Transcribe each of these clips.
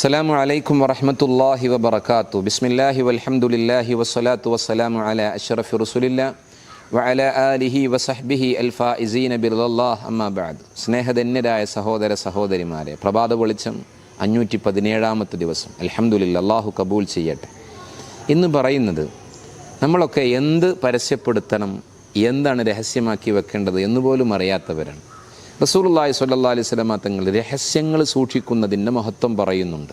അസ്സാം വലൈക്കും വറഹമത്തല്ലാഹി വബർക്കാത്തു ബിസ്മില്ലാഹി വലഹമുല്ലാഹി വസ്സലാത്തു വസ്സലാമു അല അഷറഫ് റസുലില്ല വഅല ആലിഹി വസഹ്ബിഹി അൽഫാ ഇസീന ബിർലല്ലാഹ് അമ്മാബാദ് സ്നേഹധന്യരായ സഹോദര സഹോദരിമാരെ പ്രഭാത വെളിച്ചം അഞ്ഞൂറ്റി പതിനേഴാമത്തെ ദിവസം. അലഹമുല്ല അള്ളാഹു കബൂൽ ചെയ്യട്ടെ. ഇന്ന് പറയുന്നത് നമ്മളൊക്കെ എന്ത് പരസ്യപ്പെടുത്തണം എന്താണ് രഹസ്യമാക്കി വെക്കേണ്ടത് എന്നുപോലും അറിയാത്തവരാണ്. റസൂലുള്ളാഹി സ്വല്ലല്ലാഹി അലൈഹി വസല്ലമ തങ്ങൾ രഹസ്യങ്ങൾ സൂക്ഷിക്കുന്നതിന്റെ മഹത്വം പറയുന്നുണ്ട്.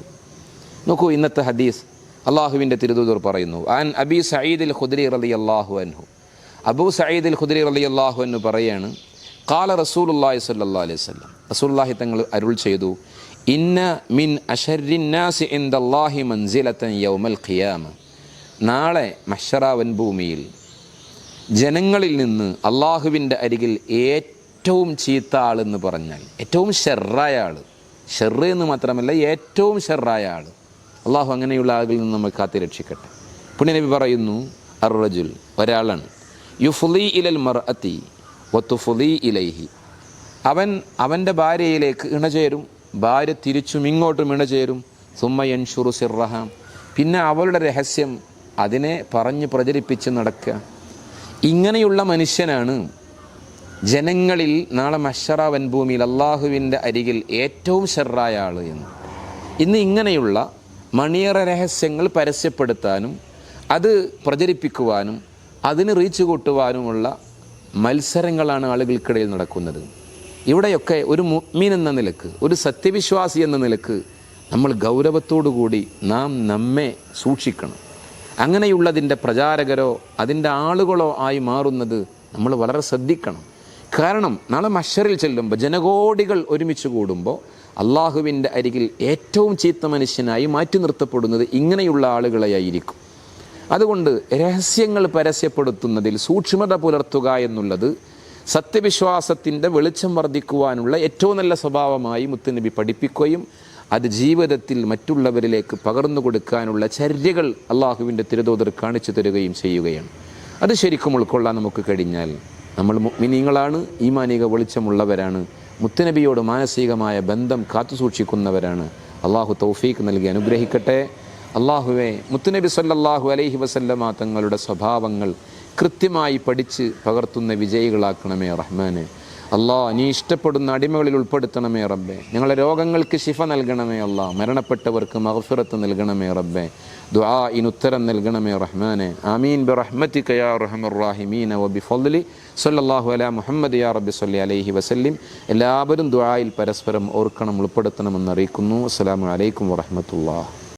നോക്കൂ ഇന്നത്തെ ഹദീസ് അള്ളാഹുവിന്റെ തിരുദൂതർ പറയുന്നു. ആൻ അബി സയ്യിദ് ഖുദ്രി റലി അള്ളാഹു അൻഹു. അബു സയ്യിദ് ഖുദ്രി റലി അള്ളാഹു അനു പറയാണ് കാല റസൂലുള്ളാഹി സ്വല്ലല്ലാഹി അലൈഹി വസല്ലം. റസൂലുള്ളാഹി തങ്ങൾ അരുൾ ചെയ്തു ഇന്ന മിൻ അഷറിന്നാസി ഇൻദല്ലാഹി മൻസിലത്തൻ യൗമൽ ഖിയാമ. നാളെ മഷറാവൻ ഭൂമിയിൽ ജനങ്ങളിൽ നിന്ന് അള്ളാഹുവിന്റെ അരികിൽ ഏറ്റവും ചീത്ത ആളെന്ന് പറഞ്ഞാൽ ഏറ്റവും ഷെറായ ആൾ ഷെറ് എന്ന് മാത്രമല്ല ഏറ്റവും ഷെറായ ആൾ അള്ളാഹു അങ്ങനെയുള്ള ആളുകളിൽ നിന്ന് നമ്മൾ കാത്തി രക്ഷിക്കട്ടെ. പുണ്യനബി പറയുന്നു അറുറജുൽ ഒരാളാണ്. യുഫുലി ഇലൽ മർ അത്തി ഒത്തുഫുലി ഇലൈഹി. അവൻ അവന്റെ ഭാര്യയിലേക്ക് ഇണചേരും ഭാര്യ തിരിച്ചും ഇങ്ങോട്ടും ഇണചേരും സുമ്മയൻ സിറഹാം പിന്നെ അവളുടെ രഹസ്യം അതിനെ പറഞ്ഞ് പ്രചരിപ്പിച്ച് നടക്കുക. ഇങ്ങനെയുള്ള മനുഷ്യനാണ് ജനങ്ങളിൽ നാളെ മഷറ വൻഭൂമിയിൽ അള്ളാഹുവിന്റെ അരികിൽ ഏറ്റവും ഷെറായ ആൾ എന്ന്. ഇന്ന് ഇങ്ങനെയുള്ള മണിയറ രഹസ്യങ്ങൾ പരസ്യപ്പെടുത്താനും അത് പ്രചരിപ്പിക്കുവാനും അതിന് റീച്ച് കൂട്ടുവാനുമുള്ള മത്സരങ്ങളാണ് ആളുകൾക്കിടയിൽ നടക്കുന്നത്. ഇവിടെയൊക്കെ ഒരു മുഅ്മിൻ എന്ന നിലയ്ക്ക് ഒരു സത്യവിശ്വാസി എന്ന നിലയ്ക്ക് നമ്മൾ ഗൗരവത്തോടു കൂടി നാം നമ്മെ സൂക്ഷിക്കണം. അങ്ങനെയുള്ളതിന്റെ പ്രചാരകരോ അതിന്റെ ആളുകളോ ആയി മാറുന്നത് നമ്മൾ വളരെ ശ്രദ്ധിക്കണം. കാരണം നാളെ മഷറിൽ ചെല്ലുമ്പോൾ ജനകോടികൾ ഒരുമിച്ച് കൂടുമ്പോൾ അള്ളാഹുവിന്റെ അരികിൽ ഏറ്റവും ചീത്ത മനുഷ്യനായി മാറ്റി നിർത്തപ്പെടുന്നത് ഇങ്ങനെയുള്ള ആളുകളെയായിരിക്കും അതുകൊണ്ട് രഹസ്യങ്ങൾ പരസ്യപ്പെടുത്തുന്നതിൽ സൂക്ഷ്മത പുലർത്തുക എന്നുള്ളത് സത്യവിശ്വാസത്തിന്റെ വെളിച്ചം വർദ്ധിക്കുവാനുള്ള ഏറ്റവും നല്ല സ്വഭാവമായി മുത്തുനബി പഠിപ്പിക്കുകയും അത് ജീവിതത്തിൽ മറ്റുള്ളവരിലേക്ക് പകർന്നു കൊടുക്കാനുള്ള ചര്യകൾ അള്ളാഹുവിന്റെ തിരുതോതർ കാണിച്ചു തരികയും ചെയ്യുകയാണ്. അത് ശരിക്കും ഉൾക്കൊള്ളാൻ നമുക്ക് കഴിഞ്ഞാൽ നമ്മൾ മിനിങ്ങളാണ് ഈമാനിക വെളിച്ചമുള്ളവരാണ് മുത്തുനബിയോട് മാനസികമായ ബന്ധം കാത്തുസൂക്ഷിക്കുന്നവരാണ് അള്ളാഹു തൗഫീഖ് നൽകി അനുഗ്രഹിക്കട്ടെ. അള്ളാഹുവെ മുത്തുനബി സല്ലാഹു അലൈഹി വസല്ലമ തങ്ങളുടെ സ്വഭാവങ്ങൾ കൃത്യമായി പഠിച്ച് പകർത്തുന്ന വിജയികളാക്കണമേ റഹ്മാനെ. അള്ളാ നീ ഇഷ്ടപ്പെടുന്ന അടിമകളിൽ ഉൾപ്പെടുത്തണമേ റബ്ബെ. ഞങ്ങളുടെ രോഗങ്ങൾക്ക് ശിഫ നൽകണമേ അല്ലാ മരണപ്പെട്ടവർക്ക് മഹഫിറത്ത് നൽകണമേ റബ്ബെ. ദുആ ഉത്തരം നൽകണമേ റഹ്മാനെ. ആമീൻ. റഹ്മത്തിക യാ റഹ്മർ റാഹിമീന. വ ബി അല സല്ലല്ലാഹു അലാ മുഹമ്മദ് യാ റബ്ബി സല്ലി അലൈഹി വസല്ലിം. എല്ലാവരും ദുആയിൽ പരസ്പരം ഓർക്കണം ഉൾപ്പെടുത്തണമെന്ന് അറിയിക്കുന്നു അസ്സലാമു അലൈക്കും വറഹ്മത്തുള്ളാഹി.